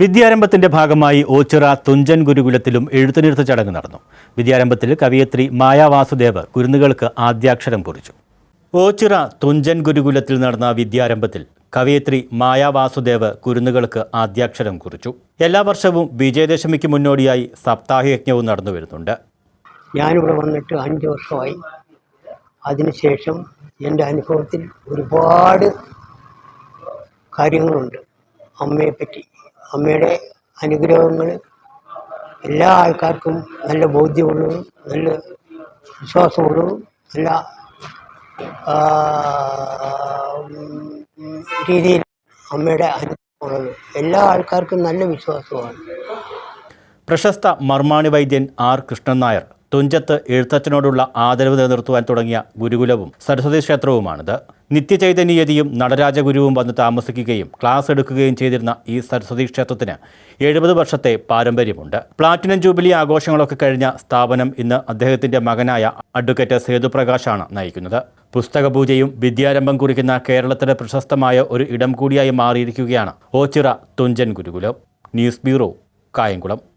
വിദ്യാരംഭത്തിന്റെ ഭാഗമായി ഓച്ചിറ തുഞ്ചൻ ഗുരുകുലത്തിലും എഴുത്തുനിരുത്ത ചടങ്ങ് നടന്നു. വിദ്യാരംഭത്തിൽ കവിയത്രി മായ വാസുദേവ് കുരുന്നുകൾക്ക് ആദ്യാക്ഷരം കുറിച്ചു. ഓച്ചിറ തുഞ്ചൻ ഗുരുകുലത്തിൽ നടന്ന വിദ്യാരംഭത്തിൽ കവയിത്രി മായ വാസുദേവ് കുരുന്നുകൾക്ക് ആദ്യാക്ഷരം കുറിച്ചു. എല്ലാ വർഷവും വിജയദശമിക്ക് മുന്നോടിയായി സപ്താഹയജ്ഞവും നടന്നു വരുന്നുണ്ട്. ഞാനിവിടെ വന്നിട്ട് അഞ്ച് വർഷമായി. അതിനുശേഷം എന്റെ അനുഭവത്തിൽ ഒരുപാട് കാര്യങ്ങളുണ്ട് അമ്മയെപ്പറ്റി. അമ്മയുടെ അനുഗ്രഹങ്ങൾ എല്ലാ ആൾക്കാർക്കും നല്ല ബോധ്യമുള്ളതും നല്ല വിശ്വാസമുള്ളതും നല്ല രീതിയിൽ അമ്മയുടെ അനുഗ്രഹമുള്ളത്. എല്ലാ ആൾക്കാർക്കും നല്ല വിശ്വാസമാണ്. പ്രശസ്ത മർമാണി വൈദ്യൻ ആർ കൃഷ്ണൻ നായർ. തുഞ്ചത്ത് എഴുത്തച്ഛനോടുള്ള ആദരവ് നിലനിർത്തുവാൻ തുടങ്ങിയ ഗുരുകുലവും സരസ്വതി ക്ഷേത്രവുമാണിത്. നിത്യചൈതന്യതിയും നടരാജഗുരുവും വന്ന് താമസിക്കുകയും ക്ലാസ് എടുക്കുകയും ചെയ്തിരുന്ന ഈ സരസ്വതി ക്ഷേത്രത്തിന് എഴുപത് വർഷത്തെ പാരമ്പര്യമുണ്ട്. പ്ലാറ്റിനം ജൂബിലി ആഘോഷങ്ങളൊക്കെ കഴിഞ്ഞ സ്ഥാപനം ഇന്ന് അദ്ദേഹത്തിന്റെ മകനായ അഡ്വക്കേറ്റ് സേതുപ്രകാശാണ് നയിക്കുന്നത്. പുസ്തകപൂജയും വിദ്യാരംഭം കുറിക്കുന്ന കേരളത്തിലെ പ്രശസ്തമായ ഒരു ഇടം കൂടിയായി മാറിയിരിക്കുകയാണ് ഓച്ചിറ തുഞ്ചൻ ഗുരുകുലം. News bureau Kayamkulam.